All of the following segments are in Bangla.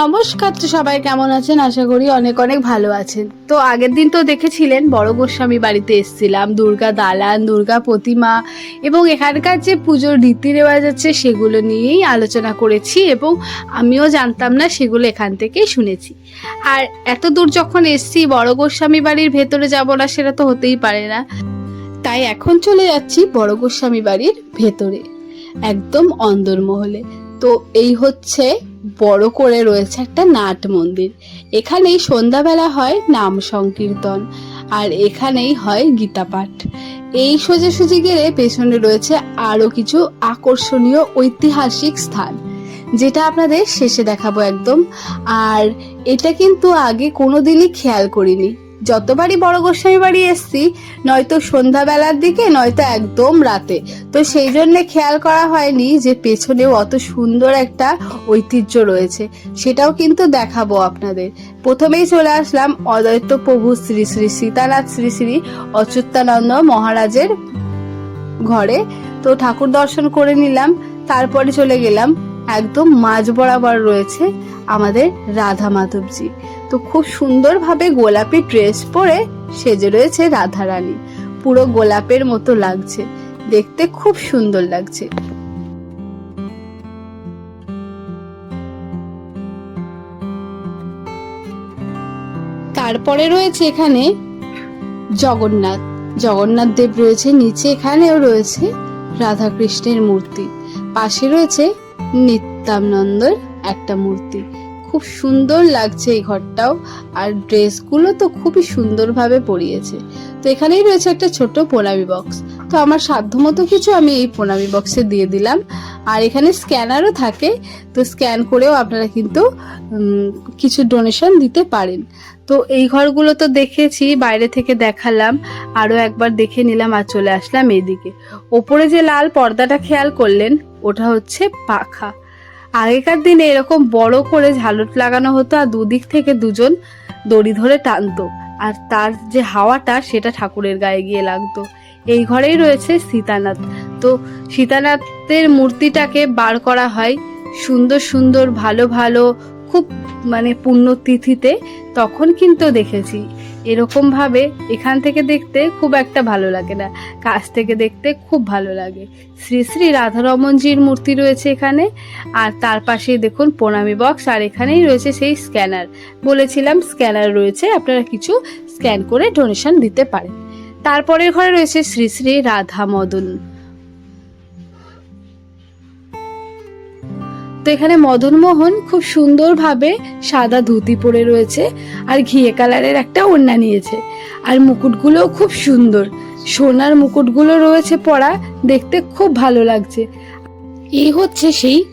নমস্কার তো সবাই, কেমন আছেন? আশা করি অনেক অনেক ভালো আছেন। তো আগের দিন তো দেখেছিলেন, বড় গোস্বামী বাড়িতে এসেছিলাম, দুর্গা দালান, দুর্গা প্রতিমা এবং এখানকার যে পুজোর রীতি রেওয়াজ আছে সেগুলো নিয়েই আলোচনা করেছি এবং আমিও জানতাম না সেগুলো এখান থেকেই শুনেছি। আর এত দূর যখন এসছি, বড় গোস্বামী বাড়ির ভেতরে যাব না সেটা তো হতেই পারে না। তাই এখন চলে যাচ্ছি বড় গোস্বামী বাড়ির ভেতরে, একদম অন্দরমহলে। তো এই হচ্ছে বড় করে রয়েছে একটা নাট মন্দির। এখানেই সন্ধ্যাবেলা হয় নাম সংকীর্তন আর এখানেই হয় গীতা পাঠ এই সোজাসুজি গেলে পেছনে রয়েছে আরও কিছু আকর্ষণীয় ঐতিহাসিক স্থান, যেটা আপনাদের শেষে দেখাবো একদম। আর এটা কিন্তু আগে কোনোদিনই খেয়াল করিনি। যতবারই বড় গোস্বামী বাড়ি এসছি, নয়তো সন্ধ্যাবেলার দিকে, নয়তো একদম রাতে। তো সেই জন্য খেয়াল করা হয়নি যে পেছনেও অত সুন্দর একটা ঐতিহ্য রয়েছে। সেটাও কিন্তু দেখাবো আপনাদের। প্রথমেই চলে আসলাম অদ্বৈত প্রভু শ্রী শ্রী সীতানাথ শ্রী শ্রী অচ্যুতানন্দ মহারাজের ঘরে। তো ঠাকুর দর্শন করে নিলাম। তারপরে চলে গেলাম, একদম মাঝ বরাবর রয়েছে আমাদের রাধা মাধবজি। তো খুব সুন্দরভাবে গোলাপি ড্রেস পরে সেজে রয়েছে রাধা রানী পুরো গোলাপের মতো লাগছে। দেখতে খুব সুন্দর লাগছে। তারপরে রয়েছে এখানে জগন্নাথ। জগন্নাথ দেব রয়েছে, নিচে এখানেও রয়েছে রাধা কৃষ্ণের মূর্তি। পাশে রয়েছে নিত্যানন্দর একটা মূর্তি। খুব সুন্দর লাগছে এই ঘরটাও। আর ড্রেসগুলো তো খুবই সুন্দরভাবে পরিয়েছে। তো এখানেই রয়েছে একটা ছোট প্রণামী বক্স। তো আমার সাধ্যমতো কিছু আমি এই প্রণামী বক্সে দিয়ে দিলাম। আর এখানে স্ক্যানারও থাকে। তো স্ক্যান করেও আপনারা কিন্তু কিছু ডোনেশন দিতে পারেন। তো এই ঘরগুলো তো দেখেছি, বাইরে থেকে দেখালাম, আরও একবার দেখে নিলাম আর চলে আসলাম এইদিকে। ওপরে যে লাল পর্দাটা খেয়াল করলেন, ওটা হচ্ছে পাখা। আগেকার দিনে এরকম বড় করে ঝালট লাগানো হতো আর দুদিক থেকে দুজন দড়ি ধরে টানতো। আর তার যে হাওয়াটা, সেটা ঠাকুরের গায়ে গিয়ে লাগতো। এই ঘরেই রয়েছে সীতানাথ। তো সীতানাথের মূর্তিটাকে বার করা হয় সুন্দর সুন্দর, ভালো ভালো, খুব মানে পুণ্যতিথিতে তখন কিন্তু দেখেছি। এরকম ভাবে এখান থেকে দেখতে খুব একটা ভালো লাগে না। কাছ থেকে দেখতে খুব ভালো লাগে। শ্রী শ্রী রাধারমনজির মূর্তি রয়েছে এখানে, আর তার পাশেই দেখুন প্রণামী বক্স, আর এখানেই রয়েছে সেই স্ক্যানার। বলেছিলাম স্ক্যানার রয়েছে, আপনারা কিছু স্ক্যান করে ডোনেশন দিতে পারেন। তারপরের ঘরে রয়েছে শ্রী শ্রী রাধা মদন তো এখানে মদনমোহন খুব সুন্দরভাবে সাদা ধুতি পরে রয়েছে, আর ঘিয়ে কালারের একটা ওড়না নিয়েছে। আর মুকুটগুলোও খুব সুন্দর। সোনার মুকুটগুলো রয়েছে পরা দেখতে খুব ভালো লাগছে। এই হচ্ছে সেই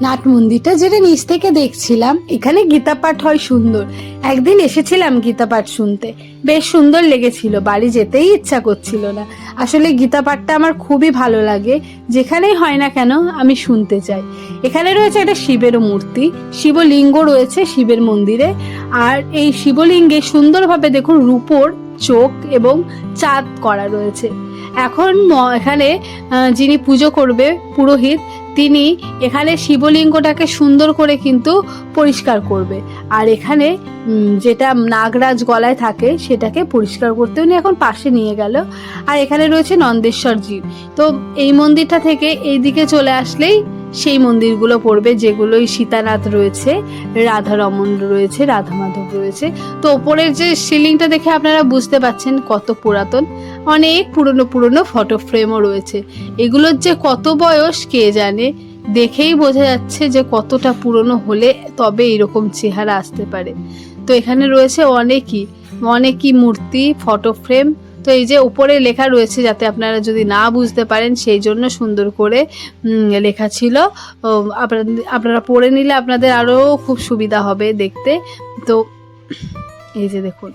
নাট মন্দিরটা যেটা নিচ থেকে দেখছিলাম। এখানে গীতা পাঠ হয় সুন্দর। একদিন এসেছিলাম গীতা পাঠ শুনতে। বেশ সুন্দর লেগেছিল, বাড়ি যেতেই ইচ্ছা করছিল না। আসলে গীতা পাঠটা আমার খুবই ভালো লাগে। যেখানেই হয় না কেন, আমি শুনতে চাই। এখানে রয়েছে একটা শিবেরও মূর্তি। শিবলিঙ্গ রয়েছে শিবের মন্দিরে। আর এই শিবলিঙ্গে সুন্দরভাবে দেখুন রূপোর চোখ এবং চাঁদ করা রয়েছে। এখন এখানে যিনি পুজো করবে, পুরোহিত, তিনি এখানে শিবলিঙ্গটাকে সুন্দর করে কিন্তু পরিষ্কার করবে। আর এখানে যেটা নাগরাজ গলায় থাকে, সেটাকে পরিষ্কার করতে উনি এখন পাশে নিয়ে গেল। আর এখানে রয়েছে নন্দেশ্বর জীব তো এই মন্দিরটা থেকে এই দিকে চলে আসলেই সেই মন্দিরগুলো পড়বে যেগুলোই সীতানাথ রয়েছে, রাধারমন রয়েছে রাধা মাধব রয়েছে। তো ওপরের যে সিলিংটা দেখে আপনারা বুঝতে পাচ্ছেন কত পুরাতন। অনেক পুরনো পুরনো ফটো ফ্রেমও রয়েছে। এগুলোর যে কত বয়স কে জানে? দেখেই বোঝা যাচ্ছে যে কতটা পুরনো হলে তবে এরকম চেহারা আসতে পারে। তো এখানে রয়েছে অনেকই অনেকই মূর্তি, ফটো ফ্রেম তো এই যে উপরে লেখা রয়েছে যাতে আপনারা যদি না বুঝতে পারেন, সেই জন্য সুন্দর করে লেখা ছিল। আপনারা পড়ে নিলে আপনাদের আরও খুব সুবিধা হবে দেখতে। তো এই যে দেখুন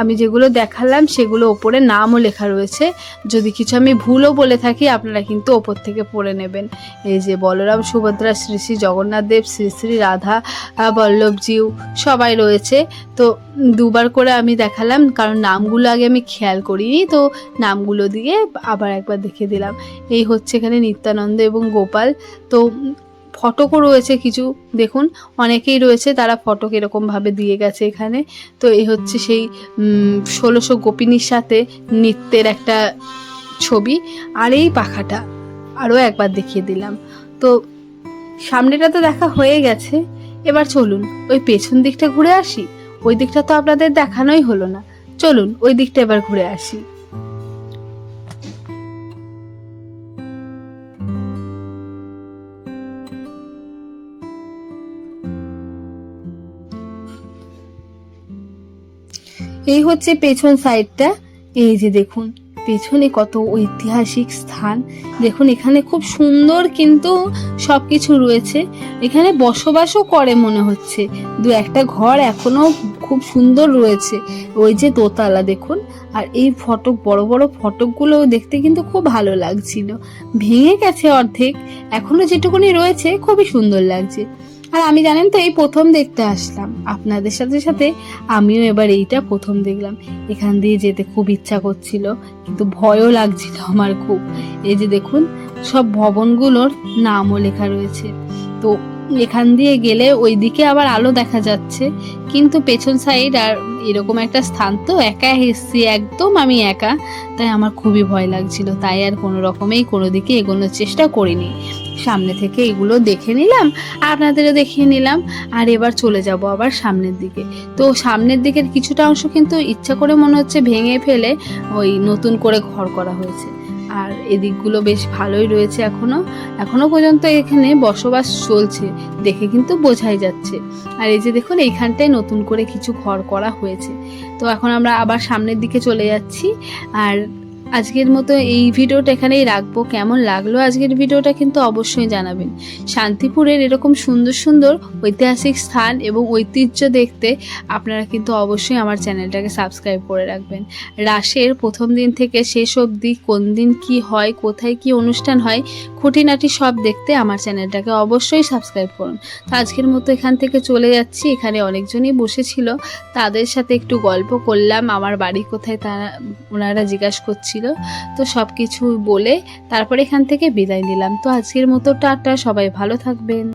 আমি যেগুলো দেখালাম, সেগুলো ওপরে নামও লেখা রয়েছে। যদি কিছু আমি ভুলও বলে থাকি, আপনারা কিন্তু ওপর থেকে পড়ে নেবেন। এই যে বলরাম, সুভদ্রা, শ্রী শ্রী জগন্নাথ দেব, শ্রী শ্রী রাধা বল্লভজিউ সবাই রয়েছে। তো দুবার করে আমি দেখালাম, কারণ নামগুলো আগে আমি খেয়াল করিনি, তো নামগুলো দিয়ে আবার একবার দেখে দিলাম। এই হচ্ছে এখানে নিত্যানন্দ এবং গোপাল। তো ফটকও রয়েছে কিছু, দেখুন, অনেকেই রয়েছে তারা ফটক এরকমভাবে দিয়ে গেছে এখানে। তো এই হচ্ছে সেই ষোলোশো গোপিনীর সাথে নৃত্যের একটা ছবি। আর এই পাখাটা আরও একবার দেখিয়ে দিলাম। তো সামনেটা তো দেখা হয়ে গেছে। এবার চলুন, ওই পেছন দিকটা ঘুরে আসি? ওই দিকটা তো আপনাদের দেখানোই হলো না। চলুন, ওই দিকটা এবার ঘুরে আসি। এই হচ্ছে পেছন সাইডটা। এই যে দেখুন, পেছনে কত ঐতিহাসিক স্থান। দেখুন, এখানে খুব সুন্দর কিন্তু সব কিছু রয়েছে। এখানে বসবাসও করে মনে হচ্ছে। দু একটা ঘর এখনও খুব সুন্দর রয়েছে। ওই যে দোতলা, দেখুন। আর এই ফটক, বড় বড় ফটকগুলো দেখতে কিন্তু খুব ভালো লাগছিল। ভেঙে গেছে অর্ধেক। এখনও যেটুকুনি রয়েছে, খুবই সুন্দর লাগছে। আর আমি জানেন তো, এই প্রথম দেখতে আসলাম। আপনাদের সাথে সাথে আমিও এবার এইটা প্রথম দেখলাম। এখান দিয়ে যেতে খুব ইচ্ছা করছিল, কিন্তু ভয়ও লাগছিল আমার খুব। এই যে দেখুন, সব ভবনগুলোর নামও লেখা রয়েছে। তো এখান দিয়ে গেলে ওইদিকে আবার আলো দেখা যাচ্ছে, কিন্তু পেছন সাইড আর এরকম একটা স্থান তো একা এসছি, একদম আমি একা। তাই আমার খুবই ভয় লাগছিল, তাই আর কোনো রকমেই কোনো দিকে এগোনোর চেষ্টা করিনি। সামনে থেকে এগুলো দেখে নিলাম, আপনাদেরও দেখিয়ে নিলাম, আর এবার চলে যাব আবার সামনের দিকে। তো সামনের দিকের কিছুটা অংশ কিন্তু ইচ্ছা করে মনে হচ্ছে ভেঙে ফেলে ওই নতুন করে ঘর করা হয়েছে। আর এদিকগুলো বেশ ভালোই রয়েছে এখনও। এখনও পর্যন্ত এখানে বসবাস চলছে, দেখে কিন্তু বোঝাই যাচ্ছে। আর এই যে দেখুন, এইখানটায় নতুন করে কিছু ঘর করা হয়েছে। তো এখন আমরা আবার সামনের দিকে চলে যাচ্ছি। আর আজকের মতো এই ভিডিওটা এখানেই রাখব। কেমন লাগল আজকের ভিডিওটা কিন্তু অবশ্যই জানাবেন। শান্তিপুরের এরকম সুন্দর সুন্দর ঐতিহাসিক স্থান এবং ঐতিহ্য দেখতে আপনারা কিন্তু অবশ্যই আমার চ্যানেলটাকে সাবস্ক্রাইব করে রাখবেন। রাসের প্রথম দিন থেকে শেষ অবধি কোন দিন কি হয়, কোথায় কি অনুষ্ঠান হয়, খুঁটিনাটি সব দেখতে আমার চ্যানেলটাকে অবশ্যই সাবস্ক্রাইব করুন। তো আজকের মতো এখান থেকে চলে যাচ্ছি। এখানে অনেকজনই বসেছিল। তাদের সাথে একটু গল্প করলাম। আমার বাড়ি কোথায় তারা ওনারা জিজ্ঞাসা করছিল তো সব কিছু বলে তারপরে এখান থেকে বিদায় নিলাম। তো আজকের মতো টাটা, সবাই ভালো থাকবেন।